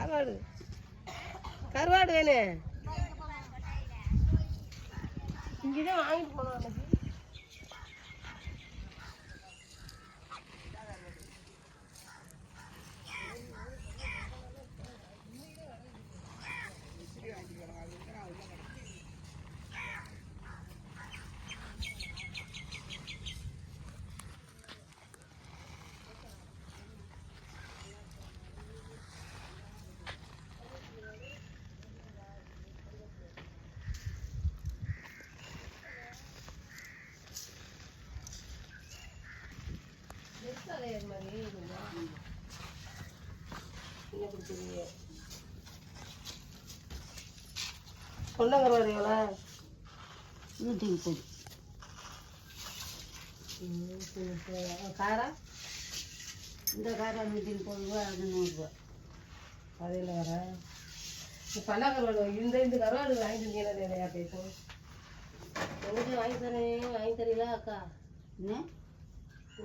கருவாடு. கருவாடு வேணே. இங்கே தான் வாங்கிட்டு போனோம் அன்னைக்கு வெத்தலை மாதிரி கொஞ்சம் என்ன பிடிச்சிருக்கீங்க கொண்டங்கருவாடு எவ்வளோ நூற்றி முப்பது காரம் இந்த காரம் நூற்றி முப்பது ரூபா அது நூறுரூவா. அதில் வர. பல்லா கருவாடு இந்த இந்த கருவாடு வாங்கிட்டு இருந்தீங்கன்னா நிறையா பேசும் உங்களுக்கு வாங்கி தரேன் வாங்கி தரீங்களா அக்கா? என்ன?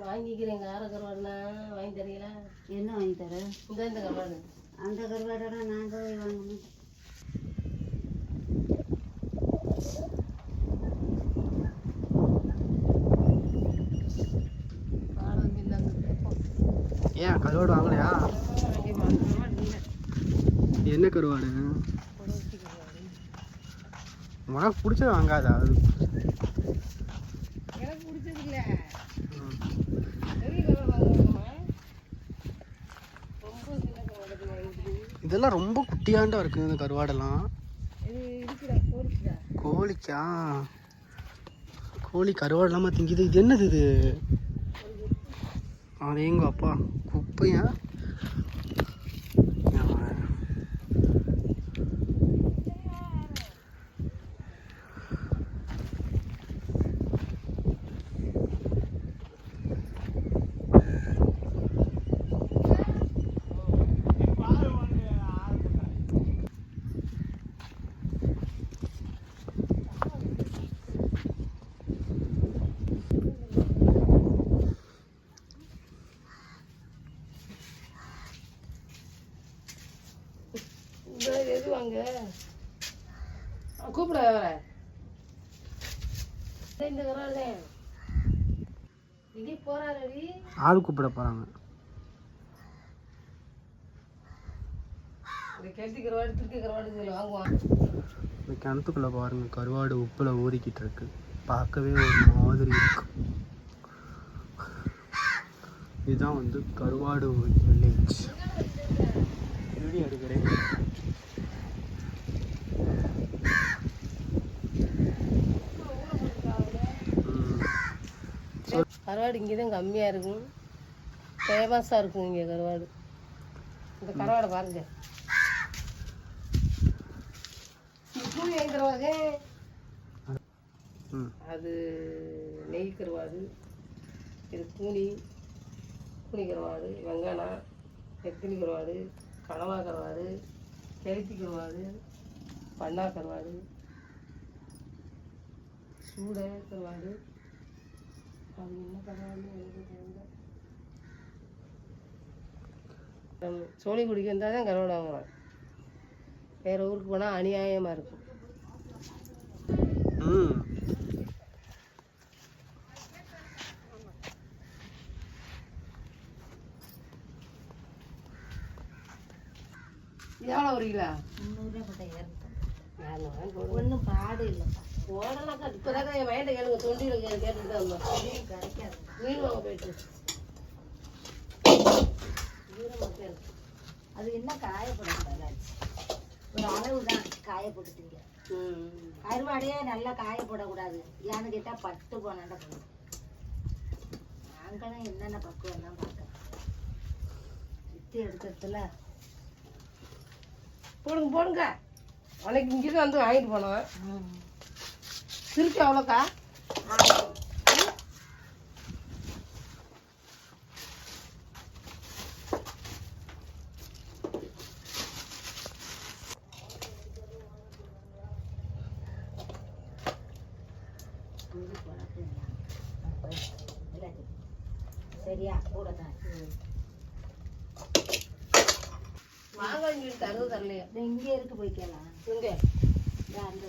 வாங்கிக்கிறேன் கார கருவாடுனா வாங்கி தரீங்களா? என்ன வாங்கி தர? இந்த இந்த கருவாடு. அந்த கருவாடெல்லாம் நாங்கள் போய் வாங்கணும். ஏன் கருவாடு வாங்கலையா? என்ன கருவாடு? உனக்கு பிடிச்சது வாங்காதா அது. எனக்கு பிடிச்சது இல்லை ம். பெரிய கருவாடு வாங்கணுமா ரொம்ப சின்ன கருவாடு வாங்கிட்டு இதெல்லாம் ரொம்ப குட்டியாண்டா இருக்கு இந்த கருவாடெல்லாம். கோழிக்கா? கோழி கருவாடு இல்லாமல் திங்குது. இது என்னது இது? அதேங்க அப்பா. குப்பையா? வாங்க கூப்பிட வர. இந்த தான் போறாரடி. ஆள் கூப்பிட இந்த இந்த கிணத்துக்குள்ளே பாருங்க கருவாடு உப்பில் ஊறிக்கிட்டு இருக்கு. பார்க்கவே ஒரு மாதிரி இருக்கு. இதுதான் வந்து கருவாடு வில்லேஜ் வீடியோ எடுக்கிறேன். கருவாடு இங்கே தான் கம்மியாக இருக்கும். ஃபேமஸாக இருக்கும் இங்கே கருவாடு. இந்த கருவாடை பாருங்க. அது நெய் கருவாடு இது கூனி கூனி கருவாடு வெங்கானா நெத்திலி கருவாடு கனவா கருவாடு கெளுத்தி கருவாடு பண்ணா கருவாடு சூடை கருவாடு அது என்ன கருவாடு எனக்கு தெரியல. வந்தால் தான் கருவாடு வாங்குறோம் வேறு ஊருக்கு போனால் அநியாயமாக இருக்கும். ம். எவ்வளோ ஒரு கிலோ? முந்நூறுரூவா இரநூத்தம்பது ஒன்றும் பாடு இல்லைப்பா போடலாக்கா இப்போதாக்கா என் மைண்டை கேளுங்க தொண்டியில் கேட்டுட்டு தான் மீன் கிடைக்காது மீன் வாங்க போயிட்டு. இருக்கு. அது என்ன காயப்படக்கூடாது ஒரு அளவு தான் காயப்பட்டுட்டீங்க. கருவாடையே நல்லா காயப்படக்கூடாது. ஏன்னு கேட்டால் பட்டு போனாண்ட போகும் நாங்களும் என்னென்ன பக்குவம் தான் பார்க்கறோம் வித்து எடுக்கிறதுல. போடுங்க போடுங்க. அன்னைக்கு இங்கிருந்து வந்து வாங்கிட்டு போனோம் திருப்பி அவ்வளோக்கா? சரியா கூட தான் சொல்லி தரது தரலையா இங்கே இருக்கு போய்க்கலாம் இங்க. அந்த